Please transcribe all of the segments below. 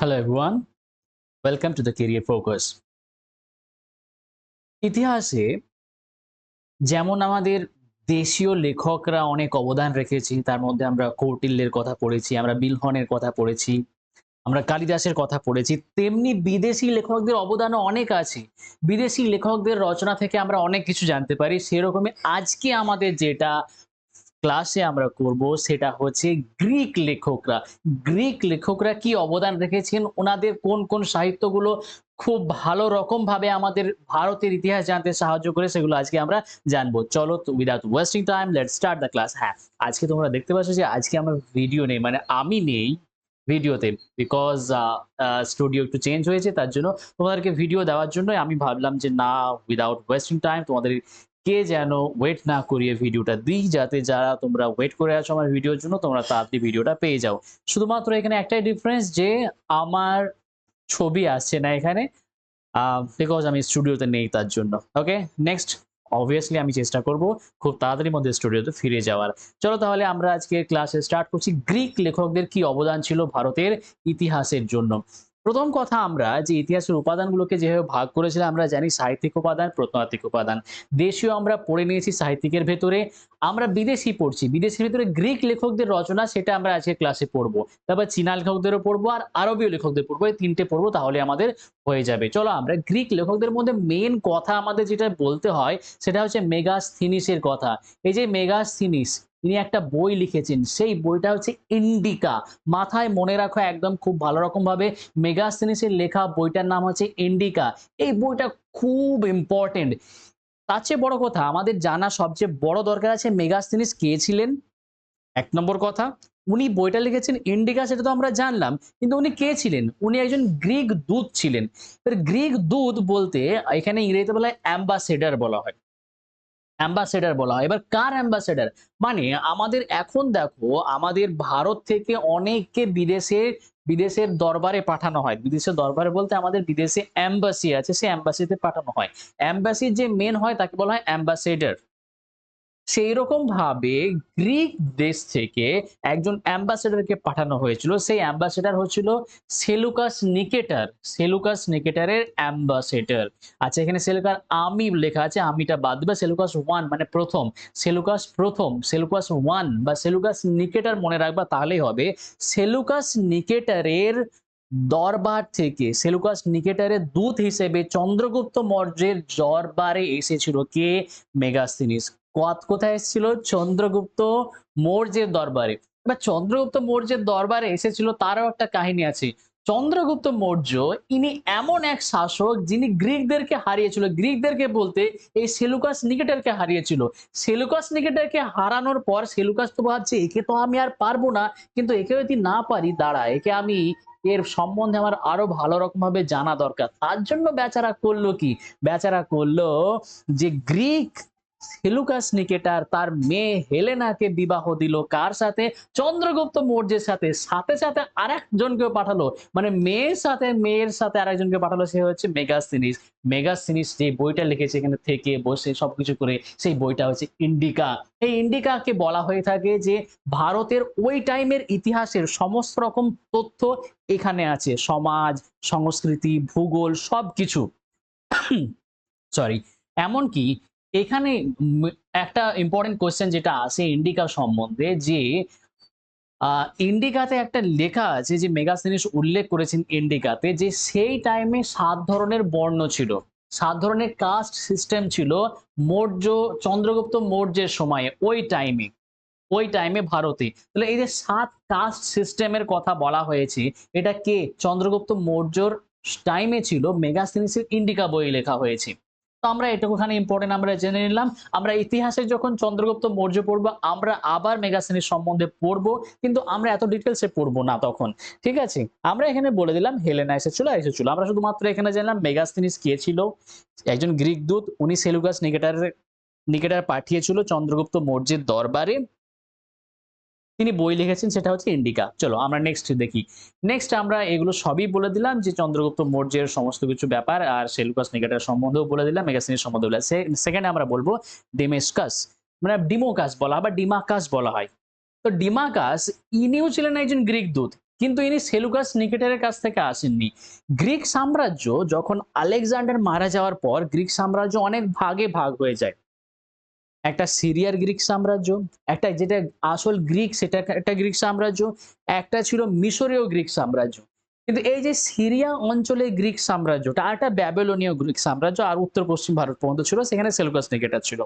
Hello everyone, welcome to the Career Focus. ইতিহাসে যেমন আমাদের দেশীয় লেখকরা অনেক অবদান রেখেছি তার মধ্যে আমরা কৌটিল্যের কথা পড়েছি আমরা বিলহনের কথা পড়েছি আমরা কালিদাসের কথা পড়েছি তেমনি বিদেশি লেখকদের অবদানও অনেক আছে। বিদেশি লেখকদের রচনা থেকে আমরা অনেক কিছু জানতে পারি। সেরকমই আজকে আমাদের যেটা ক্লাসে আমরা করব সেটা হচ্ছে গ্রিক লেখকরা। গ্রিক লেখকরা কি অবদান রেখেছেন? ওনাদের কোন কোন সাহিত্যগুলো খুব ভালো রকম ভাবে আমাদের ভারতের ইতিহাস জানতে সাহায্য করে সেগুলো আজকে আমরা জানব। চলো without wasting time let start the class হ্যাঁ আজকে তোমরা দেখতে পাচ্ছ যে আজকে আমার ভিডিও নেই মানে আমি নেই ভিডিওতে বিকজ স্টুডিও একটু চেঞ্জ হয়েছে, তার জন্য তোমাদেরকে ভিডিও দেওয়ার জন্য আমি ভাবলাম যে না উইদাউট ওয়েস্টিং টাইম তোমাদের কে যেন ওয়েট না করিয়ে ভিডিওটা দিই, যাতে যারা তোমরা ওয়েট করে আছো আমার ভিডিওর জন্য, তোমরা তাড়াতাড়ি ভিডিওটা পেয়ে যাও। শুধুমাত্র এখানে একটাই ডিফারেন্স যে, আমার ছবি আসছে না এখানে বিকজ আমি স্টুডিওতে নেই তার জন্য ওকে নেক্সট অবভিয়াসলি আমি চেষ্টা করব খুব তাড়াতাড়ি মধ্যে স্টুডিওতে ফিরে যাওয়ার। চলো তাহলে আমরা আজকে ক্লাসে স্টার্ট করছি। গ্রিক লেখকদের কি অবদান ছিল ভারতের ইতিহাসের জন্য? প্রথম কথা আমরা যে ইতিহাসের উপাদানগুলোকে যেভাবে ভাগ করেছিলাম, আমরা জানি সাহিত্যিক উপাদান, প্রত্নতাত্ত্বিক উপাদান। দেশীয় আমরা পড়ে নিয়েছি সাহিত্যিকের ভেতরে, আমরা বিদেশি পড়ছি। বিদেশির ভেতরে গ্রিক লেখকদের রচনা, সেটা আমরা আজকে ক্লাসে পড়ব। তারপর চীনা লেখকদেরও পড়ব, আর আরবীয় লেখকদের পড়ব, এই তিনটে পড়ব তাহলে আমাদের হয়ে যাবে। চলো আমরা গ্রিক লেখকদের মধ্যে মেন কথা আমাদের যেটা বলতে হয়, সেটা হচ্ছে মেগাস্থিনিসের কথা। এই যে মেগাস্থিনিস তিনি একটা বই লিখেছেন। সেই বইটা হচ্ছে ইন্ডিকা। মাথায় মনে রাখো, একদম খুব ভালো রকম ভাবে মেগাস্থিনিসের লেখা বইটার নাম হচ্ছে ইন্ডিকা। এই বইটা খুব ইম্পর্টেন্ট তার চেয়ে বড় কথা, আমাদের জানা সবচেয়ে বড় দরকার আছে মেগাস্থিনিস কে ছিলেন? এক নম্বর কথা, উনি বইটা লিখেছেন ইন্ডিকা, সেটা তো আমরা জানলাম, কিন্তু উনি কে ছিলেন? উনি একজন গ্রিক দূত ছিলেন। গ্রিক দূত বলতে এখানে ইংরেজিতে বলা হয় অ্যাম্বাসেডার বলা হয়। অ্যাম্বাসেডার বলা হয়। এবার কার অ্যাম্বাসেডার মানে আমাদের এখন দেখো, আমাদের ভারত থেকে অনেককে বিদেশে, বিদেশের দরবারে পাঠানো হয়। বিদেশের দরবারে বলতে আমাদের বিদেশে অ্যাম্বাসি আছে সে অ্যাম্বাসিতে পাঠানো হয়। অ্যাম্বাসির যে মেন হয়, তাকে বলা হয় অ্যাম্বাসেডার সেই রকম ভাবে গ্রিক দেশ থেকে একজন অ্যাম্বাসেডারকে পাঠানো হয়েছিল। সেই অ্যাম্বাসেডার হচ্ছিল সেলুকাস নিকেটার। সেলুকাস নিকেটারের অ্যাম্বাসেডার আচ্ছা এখানে সেলুকার আমি লেখা আছে, আমিটা বাদ দিবে। সেলুকাস ওয়ান মানে প্রথম। সেলুকাস প্রথম, সেলুকাস ওয়ান বা সেলুকাস নিকেটার মনে রাখবা, তাহলেই হবে। সেলুকাস নিকেটারের দরবার থেকে, সেলুকাস নিকেটারের দূত হিসেবে চন্দ্রগুপ্ত মৌর্যের দরবারে এসেছিল কে? মেগাস্তিনিস। কোথায় এসেছিল? চন্দ্রগুপ্ত মৌর্যের দরবারে। এবার চন্দ্রগুপ্ত মৌর্যের দরবারে এসেছিল, তারও একটা কাহিনী আছে। চন্দ্রগুপ্ত মৌর্য, ইনি এমন এক শাসক যিনি গ্রিকদেরকে হারিয়েছিল। গ্রিকদেরকে বলতে এই সেলুকাস নিকেটারকে হারিয়েছিল। সেলুকাস নিকেটারকে হারানোর পর সেলুকাস তো ভাবছে, একে তো আমি আর পারব না। কিন্তু একে যদি না পারি, দাঁড়া, একে আমি এর সম্বন্ধে আমার আরও ভালো রকম ভাবে জানা দরকার। তার জন্য বেচারা করল কি? বেচারা করল যে গ্রিক সেলুকাস নিকেটার তার মেয়ে হেলেনাকে বিবাহ দিল। কার সাথে? চন্দ্রগুপ্ত মৌর্যের সাথে। সাথে সাথে আরেকজনকেও পাঠালো। মানে মেয়ের সাথে মেয়ের সাথে আরেকজনকে পাঠালো সে হচ্ছে মেগাস্তিনিস। মেগাস্তিনিস যে বইটা লিখেছে এখানে থেকে বসে সবকিছু করে সেই বইটা হচ্ছে ইন্ডিকা। এই ইন্ডিকাকে বলা হয়ে থাকে যে ভারতের ওই টাইমের ইতিহাসের সমস্ত রকম তথ্য এখানে আছে। সমাজ, সংস্কৃতি, ভূগোল, সবকিছু। সরি এমনকি এখানে একটা ইম্পর্টেন্ট কোয়েশ্চেন যেটা আসে ইন্ডিকা সম্বন্ধে যে ইন্ডিকাতে একটা লেখা আছে যে মেগাসিনিস উল্লেখ করেছেন ইন্ডিকাতে যে সেই টাইমে সাত ধরনের বর্ণ ছিল। সাত ধরনের কাস্ট সিস্টেম ছিল মৌর্য, চন্দ্রগুপ্ত মৌর্যের সময়ে, ওই টাইমে ওই টাইমে ভারতে। তাহলে এই যে সাত কাস্ট সিস্টেমের কথা বলা হয়েছে, এটা কে? চন্দ্রগুপ্ত মৌর্যর টাইমে ছিল মেগাসিনিসের ইন্ডিকা বই লেখা হয়েছে। তো আমরা এটুকুখানি ইম্পর্টেন্ট আমরা জেনে নিলাম। আমরা ইতিহাসে যখন চন্দ্রগুপ্ত মৌর্য পড়ব, আমরা আবার মেগাসেনের সম্বন্ধে পড়ব, কিন্তু আমরা এত ডিটেলসে পড়ব না তখন। ঠিক আছে? আমরা এখানে বলে দিলাম, হেলেনা এসেছিল এসেছিল। আমরা শুধুমাত্র এখানে জানলাম মেগাসিনিস কে ছিল। একজন গ্রিক দূত, উনি সেলুকাস নিকেটারের, নিকেটার পাঠিয়েছিল চন্দ্রগুপ্ত মৌর্যের দরবারে। তিনি বই লিখেছেন, সেটা হচ্ছে ইন্ডিকা। চলো আমরা নেক্সট দেখি। নেক্সট আমরা এগুলো সবই বলে দিলাম যে চন্দ্রগুপ্ত মৌর্যের সমস্ত কিছু ব্যাপার আর সেলুকাস নিকেটার সম্বন্ধেও বলে দিলাম মেগাসিনের সম্বন্ধে বলে সেকেন্ডে আমরা বলব ডেমেস্কাস মানে ডিমোকাস বলা বা ডিমাকাস বলা হয়। তো ডিমাকাস, ইনিও ছিলেন একজন গ্রিক দূত, কিন্তু ইনি সেলুকাস নিকেটারের কাছ থেকে আসেননি। গ্রিক সাম্রাজ্য যখন আলেকজান্ডার মারা যাওয়ার পর, গ্রিক সাম্রাজ্য অনেক ভাগে ভাগ হয়ে যায়। একটা সিরিয়ার গ্রিক সাম্রাজ্য, একটা যেটা আসল গ্রিক, সেটা একটা গ্রিক সাম্রাজ্য, একটা ছিল মিশরীয় গ্রিক সাম্রাজ্য। কিন্তু এই যে সিরিয়া অঞ্চলে গ্রিক সাম্রাজ্যটা, আর একটা ব্যাবেলনীয় গ্রিক সাম্রাজ্য, আর উত্তর পশ্চিম ভারত পর্যন্ত ছিল, সেখানে সেলুকাস নিকেটার ছিল।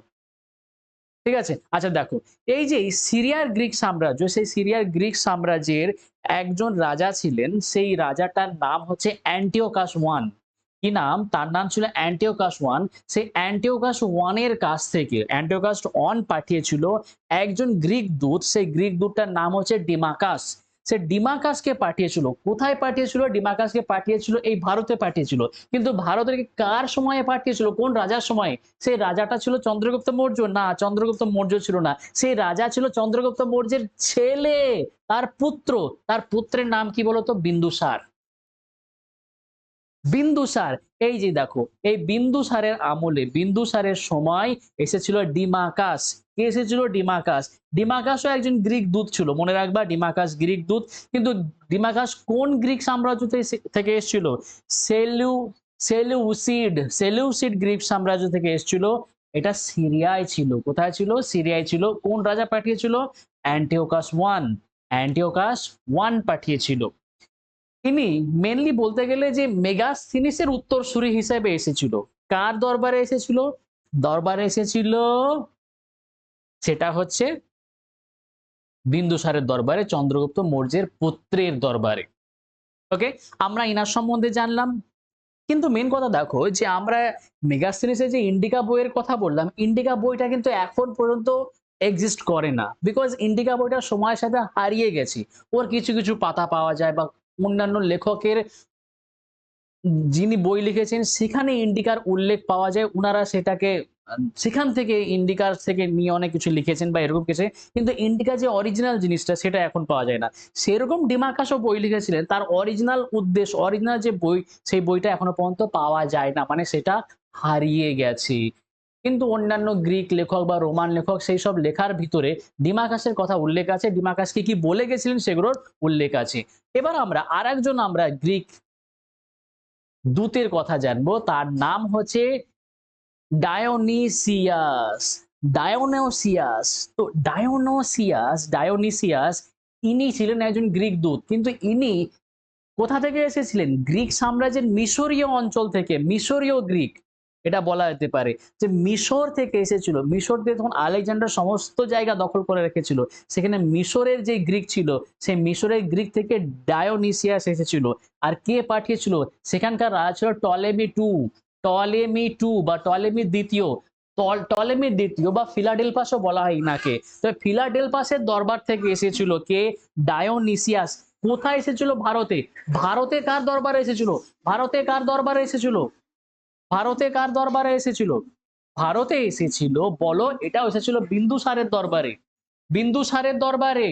ঠিক আছে? আচ্ছা দেখো, এই যে সিরিয়ার গ্রিক সাম্রাজ্য, সেই সিরিয়ার গ্রিক সাম্রাজ্যের একজন রাজা ছিলেন, সেই রাজাটার নাম হচ্ছে অ্যান্টিওকাস ওয়ান। কি নাম? তার নাম ছিল অ্যান্টিওকাস ওয়ান। সেই অ্যান্টিওকাস ওয়ানের কাছ থেকে অ্যান্টিওকাস ওয়ান পাঠিয়েছিল একজন গ্রিক দূত। সেই গ্রিক দূতটার নাম হচ্ছে ডিমাকাস। সে ডিমাকাসকে পাঠিয়েছিল। কোথায় পাঠিয়েছিল? ডিমাকাসকে পাঠিয়েছিল, এই ভারতে পাঠিয়েছিল। কিন্তু ভারতের কার সময়ে পাঠিয়েছিল? কোন রাজার সময়ে? সেই রাজাটা ছিল চন্দ্রগুপ্ত মৌর্য। না, চন্দ্রগুপ্ত মৌর্য ছিল না। সেই রাজা ছিল চন্দ্রগুপ্ত মৌর্যের ছেলে, তার পুত্র। তার পুত্রের নাম কি বলতো? বিন্দুসার। বিন্দুসার এই যে দেখো, এই বিন্দুসারের আমলে বিন্দুসারের সময় এসেছিল ডিমাকাস। কে এসেছিল? ডিমাকাস। ডিমাকাসও একজন গ্রিক দূত ছিল, মনে রাখবা, ডিমাকাস গ্রিক দূত। কিন্তু ডিমাকাস কোন গ্রিক সাম্রাজ্য থেকে- এসেছিল? সেলু, সেলুসিড সেলুসিড গ্রিক সাম্রাজ্য থেকে এসেছিল। এটা সিরিয়ায় ছিল। কোথায় ছিল? সিরিয়ায় ছিল। কোন রাজা পাঠিয়েছিল? Antiochus one. অ্যান্টিওকাস ওয়ান পাঠিয়েছিল। তিনি মেনলি বলতে গেলে যে মেগাস্থিনিসের উত্তরসূরি হিসেবে এসেছিল। কার দরবারে এসেছিল? দরবারে এসেছিল সেটা হচ্ছে বিন্দুসারের দরবারে, চন্দ্রগুপ্ত মৌর্যের পুত্রের দরবারে। ওকে আমরা ইনার সম্বন্ধে জানলাম। কিন্তু মেন কথা দেখো যে আমরা মেগাস্থিনিসের যে ইন্ডিকা বইয়ের কথা বললাম, ইন্ডিকা বইটা কিন্তু এখন পর্যন্ত এক্সিস্ট করে না। বিকজ ইন্ডিকা বইটা সময়ের সাথে হারিয়ে গেছে। ওর কিছু কিছু পাতা পাওয়া যায় বা অন্যান্য লেখকের যিনি বই লিখেছেন, সেখানে ইন্ডিকার উল্লেখ পাওয়া যায়। ওনারা সেটাকে, সেখান থেকে ইন্ডিকার থেকে নিয়ে অনেক কিছু লিখেছেন বা এরকম কিছু। কিন্তু ইন্ডিকা যে অরিজিনাল জিনিসটা, সেটা এখন পাওয়া যায় না। সেরকম ডিমাকাশও বই লিখেছিলেন। তার অরিজিনাল উদ্দেশ্য, অরিজিনাল যে বই, সেই বইটা এখনও পর্যন্ত পাওয়া যায় না। মানে সেটা হারিয়ে গেছে। কিন্তু অন্যান্য গ্রিক লেখক বা রোমান লেখক সেই সব লেখার ভিতরে ডিমাকাসের কথা উল্লেখ আছে। ডিমাকাসকে কি বলে গেছিলেন সেগুলোর উল্লেখ আছে। এবার আমরা আর একজন আমরা গ্রিক দূতের কথা জানব। তার নাম হচ্ছে ডায়োনিসিয়াস ডায়োনোসিয়াস তো ডায়োনোসিয়াস ডায়োনিসিয়াস ইনি ছিলেন একজন গ্রিক দূত। কিন্তু ইনি কোথা থেকে এসেছিলেন? গ্রিক সাম্রাজ্যের মিশরীয় অঞ্চল থেকে, মিশরীয় গ্রিক। এটা বলা যেতে পারে। যে মিশর থেকে এসেছিল, মিশর দিয়ে তখন আলেকজান্ডার সমস্ত জায়গা দখল করে রেখেছিল, সেখানে মিশরের যে গ্রিক ছিল, সেই মিশরের গ্রিক থেকে ডায়োনিসিয়াস এসেছিল। আর কে পাঠিয়েছিল? সেখানকার রাজা ছিল টলেমি টু। টলেমি টু বা টলেমি দ্বিতীয়। টল- টলেমি দ্বিতীয় বা ফিলাডেলপাসও বলা হয় ইনাকে। তো ফিলাডেলপাসের দরবার থেকে এসেছিল কে? ডায়োনিসিয়াস। কোথায় এসেছিল? ভারতে। ভারতে কার দরবারে এসেছিল? ভারতে কার দরবারে এসেছিল? ভারতে কার দরবারে এসেছিল? ভারতে এসেছিল, বলো, এটাও এসেছিল বিন্দুসারের দরবারে। বিন্দুসারের দরবারে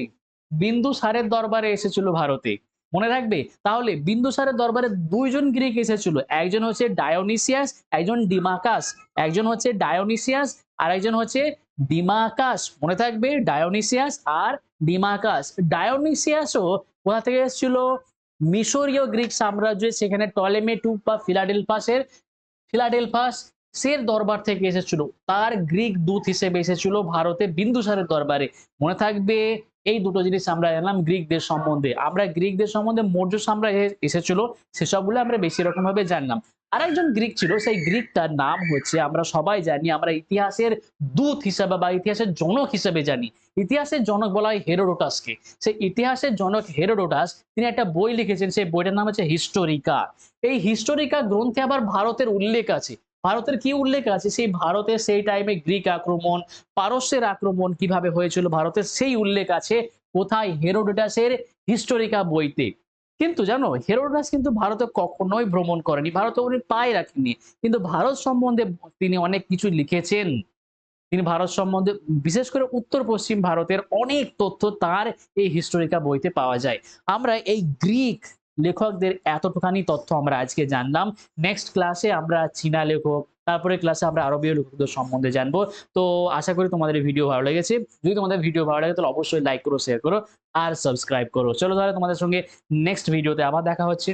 বিন্দুসারের দরবারে এসেছিল ভারতে। মনে রাখবে? তাহলে বিন্দুসারের দরবারে দুইজন গ্রিক এসেছিল। একজন হচ্ছে ডায়োনিসিয়াস, একজন ডিমাকাস। একজন হচ্ছে ডায়োনিসিয়াস আর একজন হচ্ছে ডিমাকাস। মনে থাকবে? ডায়োনিসিয়াস আর ডিমাকাস। ডায়োনিসিয়াসও কোথা থেকে এসেছিল? মিশরীয় গ্রিক সাম্রাজ্য, সেখানে টলেমে টু বা ফিলাডেলফাসের ফিলাডেলফাস সের দরবার থেকে এসেছিল। তার গ্রিক দূত হিসেবে এসেছিল ভারতে বিন্দুসারের দরবারে। মনে থাকবে এই দুটো জিনিস আমরা জানলাম গ্রিকদের সম্বন্ধে। আমরা গ্রিকদের সম্বন্ধে মৌর্য সাম্রাজ্য এসেছিল, সেসবগুলো আমরা বেশি রকম ভাবে জানলাম। আরেকজন গ্রিক ছিল, সেই গ্রিকটার নাম হচ্ছে, আমরা সবাই জানি, আমরা ইতিহাসের দূত হিসাবে বা ইতিহাসের জনক হিসেবে জানি। ইতিহাসের জনক বলা হয় হেরোডোটাসকে। সেই ইতিহাসের জনক হেরোডোটাস, তিনি একটা বই লিখেছেন, সেই বইটার নাম হচ্ছে হিস্টোরিকা। এই হিস্টোরিকা গ্রন্থে আবার ভারতের উল্লেখ আছে। ভারতের কি উল্লেখ আছে? সেই ভারতের সেই টাইমে গ্রিক আক্রমণ, পারস্যের আক্রমণ কীভাবে হয়েছিল, ভারতের সেই উল্লেখ আছে কোথায় হেরোডোটাসের হিস্টোরিকা বইতে। কিন্তু জানো হেরোডাস কিন্তু ভারতে কখনোই ভ্রমণ করেনি, ভারতে উনি পায়ে রাখেননি। কিন্তু ভারত সম্বন্ধে তিনি অনেক কিছু লিখেছেন। তিনি ভারত সম্বন্ধে, বিশেষ করে উত্তর পশ্চিম ভারতের অনেক তথ্য তার এই হিস্টোরিকা বইতে পাওয়া যায়। আমরা এই গ্রিক লেখকদের এতটুখানি তথ্য আমরা আজকে জানলাম। নেক্সট ক্লাসে আমরা চীনা লেখক, তারপরে ক্লাসে আমরা আরবীয় লেখকদের সম্বন্ধে জানব। তো আশা করি তোমাদের ভিডিও ভালো লেগেছে। যদি তোমাদের ভিডিও ভালো লাগে, তাহলে অবশ্যই লাইক করো শেয়ার করো, আর সাবস্ক্রাইব করো। চলো তাহলে তোমাদের সঙ্গে নেক্সট ভিডিওতে আবার দেখা হচ্ছে।